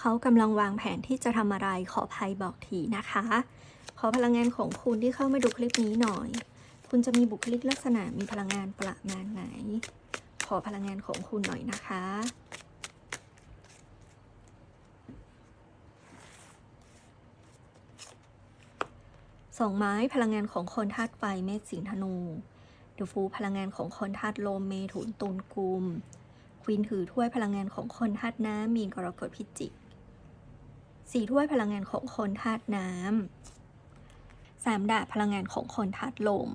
เขากำลังวางแผนที่จะทำอะไรขอภัยบอกทีนะคะ ขอพลังงานของคุณที่เข้ามาดูคลิปนี้หน่อย คุณจะมีบุคลิกลักษณะมีพลังงานประมาณไหน ขอพลังงานของคุณหน่อยนะคะสองไม้พลังงานของคนธาตุไฟเมษสิงธนูเดอฟูพลังงานของคนธาตุลมเมถุนตุลกุมควีนถือถ้วยพลังงานของคนธาตุน้ำมีนกรกฎพิจิก สี่ถ้วยพลังงานของคนธาตุน้ำสามดาบพลังงานของคนธาตุลม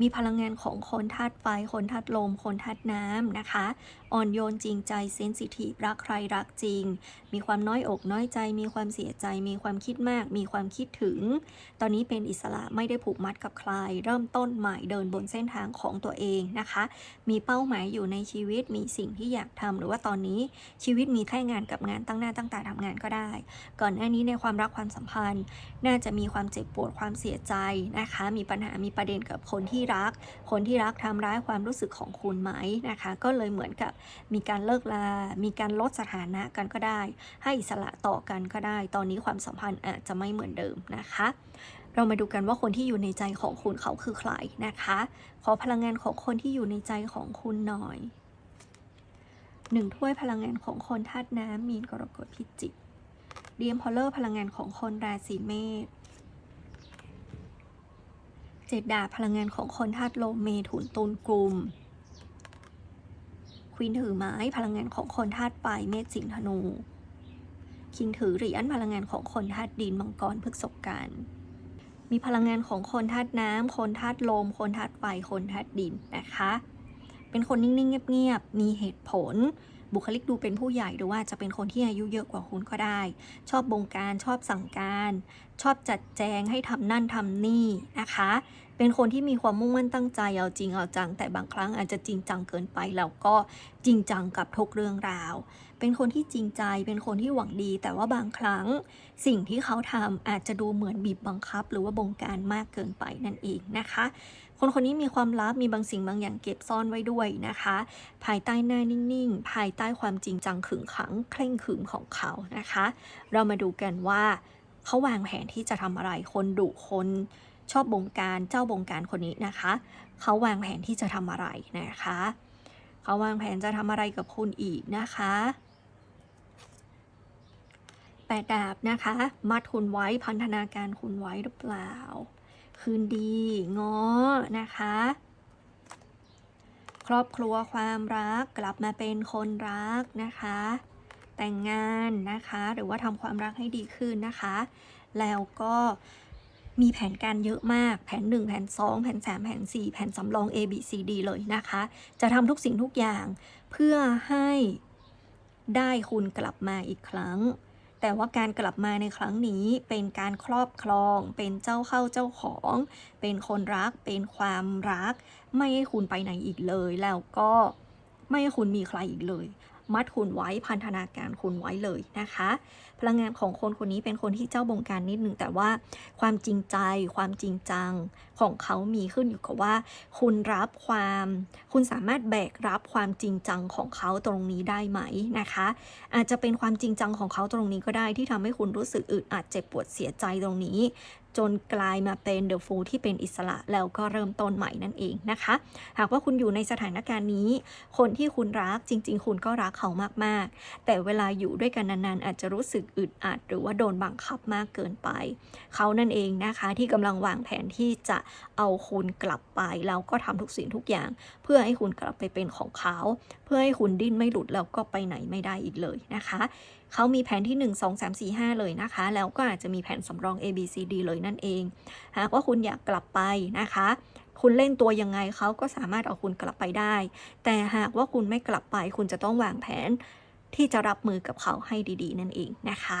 มีพลังงานของคนธาตุไฟ คนธาตุลม คนธาตุน้ำนะคะ อ่อนโยนจริงใจเซนซิทีฟรักใครรักจริง มีความน้อยอกน้อยใจ มีความเสียใจ มีความคิดมาก มีความคิดถึง ตอนนี้เป็นอิสระไม่ได้ผูกมัดกับใคร เริ่มต้นใหม่เดินบนเส้นทางของตัวเองนะคะ มีเป้าหมายอยู่ในชีวิตมีสิ่งที่อยากทำหรือว่าตอนนี้ชีวิตมีแค่งานกับงานตั้งหน้าตั้งตาทำงานก็ได้ ก่อนหน้านี้ในความรักความสัมพันธ์ น่าจะมีความเจ็บปวดความเสียใจนะคะ มีปัญหามีประเด็นกับคนที่รัก คนที่รักทำร้ายความรู้สึกของคุณไหมนะคะ ก็เลยเหมือนกับมีการเลิกลา มีการลดสถานะกันก็ได้ ให้อิสระต่อกันก็ได้ ตอนนี้ความสัมพันธ์อาจจะไม่เหมือนเดิมนะคะ เรามาดูกันว่าคนที่อยู่ในใจของคุณเขาคือใครนะคะ ขอพลังงานของคนที่อยู่ในใจของคุณหน่อยหนึ่งถ้วยพลังงานของคนธาตุน้ำมีนกรกฎพิจิกเดียมพอลเลอร์พลังงานของคนราศีเมษเจ็ดดาพลังงานของคนธาตุลมเมถุนตุลกลุ่ม ควีนถือไม้พลังงานของคนธาตุไฟเมษสิงธนู คิงถือเหรียญพลังงานของคนธาตุดินมังกรพฤกษกันมีพลังงานของคนธาตุน้ำคนธาตุลม คนธาตุไฟ คนธาตุดินนะคะ เป็นคนนิ่งๆ เงียบๆ มีเหตุผล บุคลิกดูเป็นผู้ใหญ่หรือว่าจะเป็นคนที่อายุเยอะกว่าคุณก็ได้ ชอบบงการ ชอบสั่งการ ชอบจัดแจงให้ทำนั่นทำนี่นะคะ เป็นคนที่มีความมุ่งมั่นตั้งใจเอาจริงเอาจัง แต่บางครั้งอาจจะจริงจังเกินไปแล้วก็จริงจังกับทุกเรื่องราว เป็นคนที่จริงใจ เป็นคนที่หวังดี แต่ว่าบางครั้งสิ่งที่เขาทำอาจจะดูเหมือนบีบบังคับ หรือว่าบงการมากเกินไปนั่นเองนะคะ คนคนนี้มีความลับมีบางสิ่งบางอย่างเก็บซ่อนไว้ด้วยนะคะ ภายใต้หน้านิ่งๆ ภายใต้ความจริงจังขึงขังเคร่งขรึมของเขานะคะ เรามาดูกันว่าเขาวางแผนที่จะทำอะไรคนดุคน ชอบบงการเจ้าบงการคนนี้นะคะ เขาวางแผนที่จะทำอะไรนะคะ เขาวางแผนจะทำอะไรกับคุณอีกนะคะแปดดาบนะคะ มัดคุณไว้พันธนาการคุณไว้หรือเปล่า คืนดีง้อนะคะ ครอบครัวความรักกลับมาเป็นคนรักนะคะ แต่งงานนะคะ หรือว่าทำความรักให้ดีขึ้นนะคะ แล้วก็ มีแผนการเยอะมาก แผน 1 แผน 2 แผน 3 แผน 4 แผนสำรอง A B C D เลยนะคะ จะทำทุกสิ่งทุกอย่างเพื่อให้ได้คุณกลับมาอีกครั้ง แต่ว่าการกลับมาในครั้งนี้เป็นการครอบครอง เป็นเจ้าเข้าเจ้าของ เป็นคนรัก เป็นความรัก ไม่ให้คุณไปไหนอีกเลย แล้วก็ไม่ให้คุณมีใครอีกเลย มัดคุณไว้พันธนาการคุณไว้เลยนะคะ พลังงานของคนคนนี้เป็นคนที่เจ้าบงการนิดนึงแต่ว่าความจริงใจ ความจริงจังของเขามีขึ้นอยู่กับว่า คุณรับความ คุณสามารถแบกรับความจริงจังของเขาตรงนี้ได้ไหมนะคะ อาจจะเป็นความจริงจังของเขาตรงนี้ก็ได้ที่ทำให้คุณรู้สึกอึดอัดเจ็บปวดเสียใจตรงนี้ จนกลายมาเป็นเดอะฟูที่เป็นอิสระแล้วก็เริ่มต้นใหม่นั่นเองนะคะ หากว่าคุณอยู่ในสถานการณ์นี้ คนที่คุณรักจริง ๆ คุณก็รักเขามากๆ แต่เวลาอยู่ด้วยกันนานๆ อาจจะรู้สึกอึดอัด หรือว่าโดนบังคับมากเกินไป เขานั่นเองนะคะที่กำลังวางแผนที่จะเอาคุณกลับไปแล้วก็ทำทุกสิ่งทุกอย่าง เพื่อให้คุณกลับไปเป็นของเขา เพื่อให้คุณดิ้นไม่หลุดแล้วก็ไปไหนไม่ได้อีกเลยนะคะ เขามีแผนที่ 1 2 3 4 5 เลยนะคะ แล้วก็อาจจะมีแผนสำรอง A B C D เลยนั่นเอง หากว่าคุณอยากกลับไปนะคะ คุณเล่นตัวยังไงเขาก็สามารถเอาคุณกลับไปได้ แต่หากว่าคุณไม่กลับไป คุณจะต้องวางแผนที่จะรับมือกับเขาให้ดี ๆ นั่นเองนะคะ